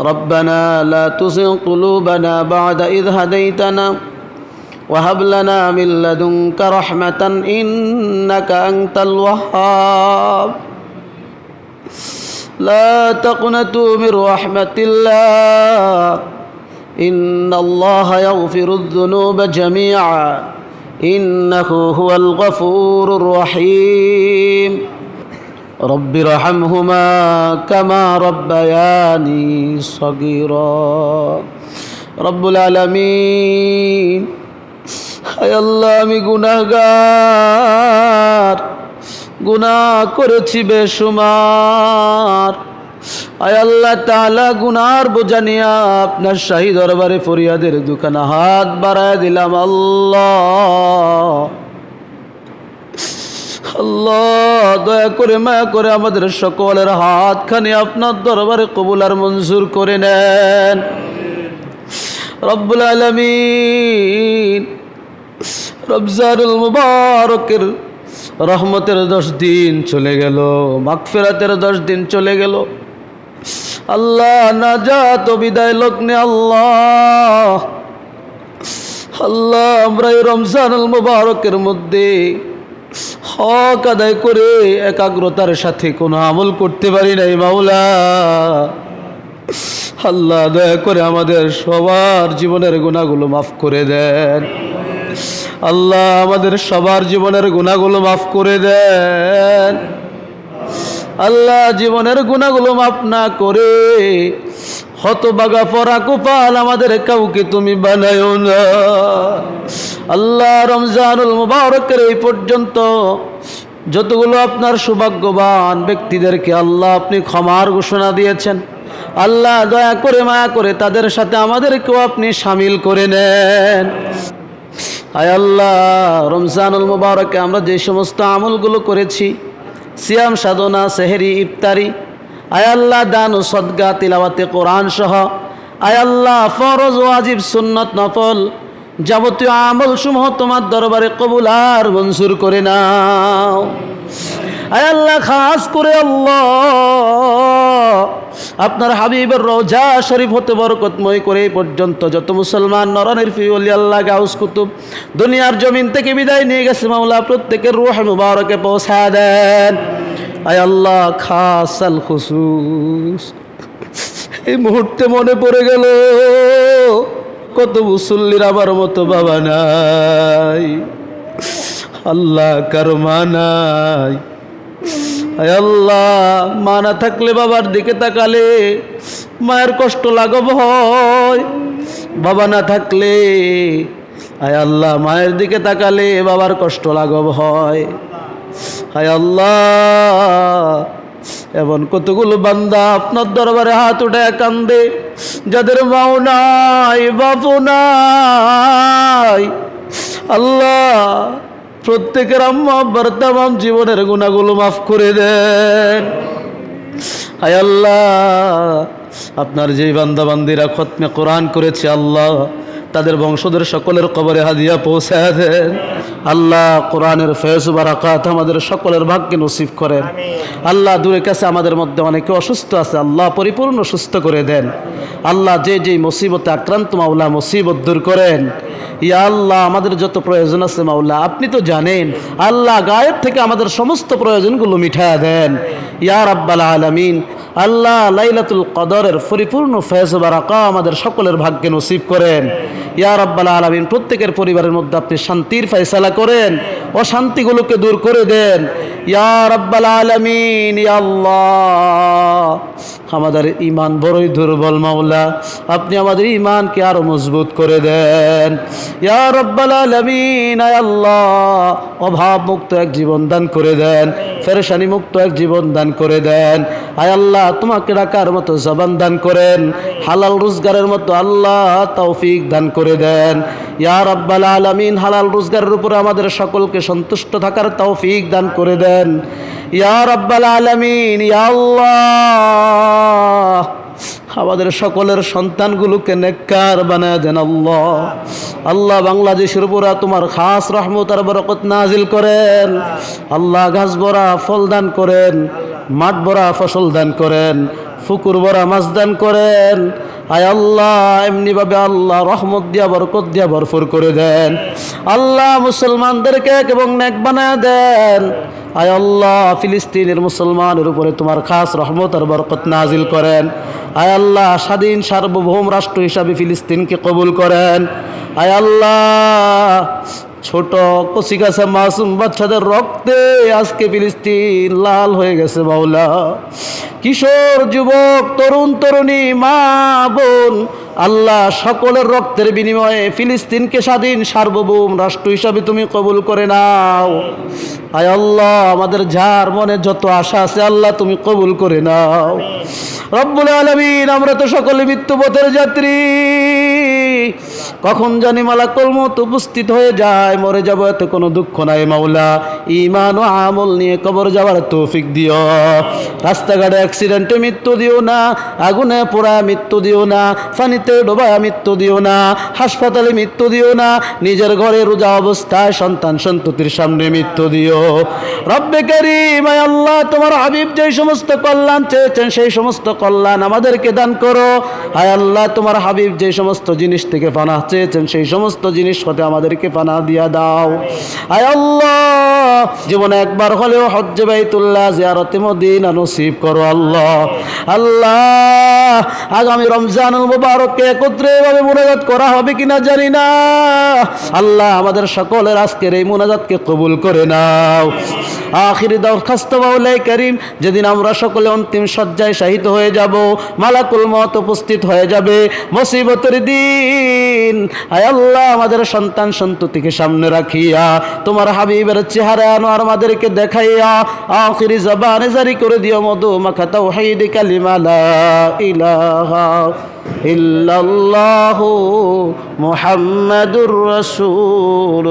ربنا لا تزغ قلوبنا بعد إذ هديتنا وهب لنا من لدنك رحمة إنك أنت الوهاب. لا تقنطوا من رحمة الله. إن الله يغفر الذنوب جميعا. إنه هو الغفور الرحيم. رب ارحمهما كما ربياني صغيرا رب العالمين হায় আল্লাহ আমি গুনাহগার গুনাহ করেছি বেশুমার আয় আল্লাহ তাআলা গুনার বোঝা নিয়ে আপনার শাহী দরবারে ফরিয়াদের দোকানে হাত বাড়ায় দিলাম আল্লাহ আল্লাহ, দয়া করে মায়া করে আমাদের সকলের হাতখানি আপনার দরবারে কবুল আর মঞ্জুর করে নেন। রব্বুল আলমিন রমজানুল মুবারকের রহমতের দশ দিন চলে গেল, মাগফিরাতের দশ দিন চলে গেল। আল্লাহ না যা তো বিদায় লগ্নে আল্লাহ আল্লাহ, আমরা এই রমজানুল মুবারকের মধ্যে হক আদায় করে একাগ্রতার সাথে কোনো আমল করতে পারি নাই, মাওলা। আল্লাহ দয়া করে আমাদের সবার জীবনের গুণাগুলো মাফ করে দেন। আল্লাহ আমাদের সবার জীবনের গুণাগুলো মাফ করে দেন। আল্লাহ জীবনের গুণাগুলো মাফ না করে হতবাগা পরা কুপাল আমাদের কাউকে তুমি বানায়ো না। আল্লাহ রমজানুল মুবারকের এই পর্যন্ত যতগুলো আপনার সৌভাগ্যবান ব্যক্তিদেরকে আল্লাহ আপনি ক্ষমার ঘোষণা দিয়েছেন। আল্লাহ দয়া করে মায়া করে তাদের সাথে আমাদেরকেও আপনি সামিল করে নেন। আয় আল্লাহ, রমজানুল মুবারকে আমরা যে সমস্ত আমলগুলো করেছি, সিয়াম সাধনা, সেহেরি, ইফতারি আয় আল্লাহ দান ও সদগা তিলাওয়াতে কোরআন সহ। আয় আল্লাহ ফরজ ওয়াজিব সুন্নত নফল যাবতীয় আমল সমূহ তোমার দরবারে কবুল আর মঞ্জুর করে নাও। আয় আল্লাহ, খাস করে আল্লাহ, আপনার হাবিবের রোজা শরীফ হতে বরকতময় করে পর্যন্ত যত মুসলমান নরনের ফিউলি আল্লাহ গাউস কুতুব, দুনিয়ার জমিন থেকে বিদায় নিয়ে গেছে মামলা প্রত্যেকের রুহ মুবারকে পৌঁছা দেন। আয় আল্লাহ খাস আল খুসুস। এই মুহূর্তে মনে পড়ে গেল, কত মুসল্লির আমার মতো বাবা নাই। আল্লাহ কার মা নাই। আল্লাহ, মা না থাকলে বাবার দিকে তাকালে মায়ের কষ্ট লাগব হয়। বাবা না থাকলে, আয় আল্লাহ, মায়ের দিকে তাকালে বাবার কষ্ট লাগব হয়। হায় আল্লাহ। এমন কতগুলো বান্দা আপনার দরবারে হাত উঠে কান্দে, যাদের মাও নাই বাপু নাই। আল্লাহ, প্রত্যেকের আম্মা আব্বার তামাম জীবনের গুণাগুলো মাফ করে দেন। হায় আল্লাহ, আপনার যেই বান্দা বান্দিরা খতমে কোরআন করেছে, আল্লাহ তাদের বংশধর সকলের কবরে হাদিয়া পৌঁছায় দেন। আল্লাহ কোরআনের ফেস বারাকাত আমাদের সকলের ভাগ্যে নসিব করেন। আল্লাহ দূরে কাছে আমাদের মধ্যে অনেকে অসুস্থ আছে আল্লাহ পরিপূর্ণ সুস্থ করে দেন। আল্লাহ যে যেই মুসিবতে আক্রান্ত মাওলা মুসিবত দূর করেন। ইয়া আল্লাহ আমাদের যত প্রয়োজন আছে মাওলা আপনি তো জানেন আল্লাহ গায়েব থেকে আমাদের সমস্ত প্রয়োজনগুলো মিঠায়া দেন। ইয়া রাব্বাল আলামিন আল্লাহ লাইলাতুল কদরের পরিপূর্ণ ফেজ বারাকা আমাদের সকলের ভাগ্যে নসিব করেন। ইয়া আব্বাল আলমিন, প্রত্যেকের পরিবারের মধ্যে আপনি শান্তির ফয়সালা করেন, অশান্তিগুলোকে দূর করে দেন। ইয়া আব্বাল আলমিন আল্লাহ। আমাদের ইমান বড়ই দুর্বল, মাওলা। আপনি আমাদের ইমানকে আরও মজবুত করে দেন। আল্লাহ। অভাব মুক্ত এক জীবন দান করে দেন। ফেরেশানি মুক্ত এক জীবন দান করে দেন। আয় আল্লাহ, তোমাকে ডাকার মতো জবান দান করেন। হালাল রোজগারের মতো আল্লাহ তৌফিক দান করে দেন। ইয়া রাব্বাল আলামিন, হালাল রোজগারের উপরে আমাদের সকলকে সন্তুষ্ট থাকার তৌফিক দান করে দেন। ইয়া রাব্বাল আলামিন, ইয়া আল্লাহ। আমাদের সকলের সন্তানগুলোকে নেককার বানায় দেন আল্লাহ। আল্লাহ বাংলাদেশের উপরা তোমার খাস রহমত আর বরকত নাজিল করেন। আল্লাহ ঘাস বরা ফল দান করেন, মাঠ বরা ফসল দান করেন ফুকুর বরা মাছ দান করেন। আয় আল্লাহ, এমনিভাবে আল্লাহ রহমত দিয়া, বরকত দিয়া ভরপুর করে দেন। আল্লাহ মুসলমানদেরকে এবং নেক বানায় দেন। আয় আল্লাহ, ফিলিস্তিনের মুসলমানের উপরে তোমার খাস রহমত আর বরকত নাজিল করেন। আয় আল্লাহ, স্বাধীন সার্বভৌম রাষ্ট্র হিসাবে ফিলিস্তিনকে কবুল করেন। আয় আল্লাহ ছোট কচি গাছা মাসুম বাচ্চাদের রক্তে আজকে ফিলিস্তিন লাল হয়ে গেছে বাউলা কিশোর যুবক, তরুণ, তরুণী, মা, বোন, আল্লাহ সকলের রক্তের বিনিময়ে ফিলিস্তিনকে স্বাধীন সার্বভৌম রাষ্ট্র হিসাবে তুমি কবুল করে নাও। আয় আল্লাহ, আমাদের যার মনে যত আশা আছে আল্লাহ তুমি কবুল করে নাও। রব্বুল আলমিন, আমরা তো সকলে মৃত্যুপথের যাত্রী। কখন জানি মালাকল মত উপস্থিত হয়ে যায়, মরে যাব এতে কোনো দুঃখ নাই মাওলা। ইমান ও আমল নিয়ে কবর যাওয়ার তৌফিক দিও। রাস্তাঘাটে অ্যাক্সিডেন্টে মৃত্যু দিও না, আগুনে পোড়া মৃত্যু দিও না, ফানিতে ডোবা মৃত্যু দিও না, হাসপাতালে মৃত্যু দিও না, নিজের ঘরে রোজা অবস্থায় সন্তান সন্ততির সামনে মৃত্যু দিও। রব্বে আয় আল্লাহ, তোমার হাবিব যে সমস্ত কল্যাণ চেয়েছেন, সেই সমস্ত কল্যাণ আমাদেরকে দান করো। আয় আল্লাহ, তোমার হাবিব যে সমস্ত জিনিস থেকে পানা চেয়েছেন, সেই সমস্ত জিনিস হতে আমাদেরকে পানা দিয়া দাও। আয় আল্লাহ, জীবনে একবার হলেও হজ্জে বাইতুল্লাহ জিয়ারতে মদিনা নসিব করো আল্লাহ। আল্লাহ, আগামী রমজানুল মুবারককে একত্রে এভাবে মুনাজাত করা হবে কিনা জানি না। আল্লাহ, আমাদের সকলের আজকের এই মুনাজাতকে কবুল করে নাও। আখিরি দরখাস্ত বাউলাই করিম, যেদিন আমরা সকলে অন্তিম সজ্জায় শাহিত হয়ে যাব, মালাকুল মত উপস্থিত হয়ে যাবে। মুসিবতের দিন আয় আল্লাহ, আমাদের সন্তান সন্ততিকে সামনে রাখিয়া, তোমার হাবিবের চেহারা আনোয়ার আমাদেরকে দেখাইয়া, আখিরি জবানে জারি করে দিও মধু মাখা তাওহীদ কালিমা লা ইলাহা ইল্লাল্লাহু মুহাম্মাদুর রাসূলুল্লাহ।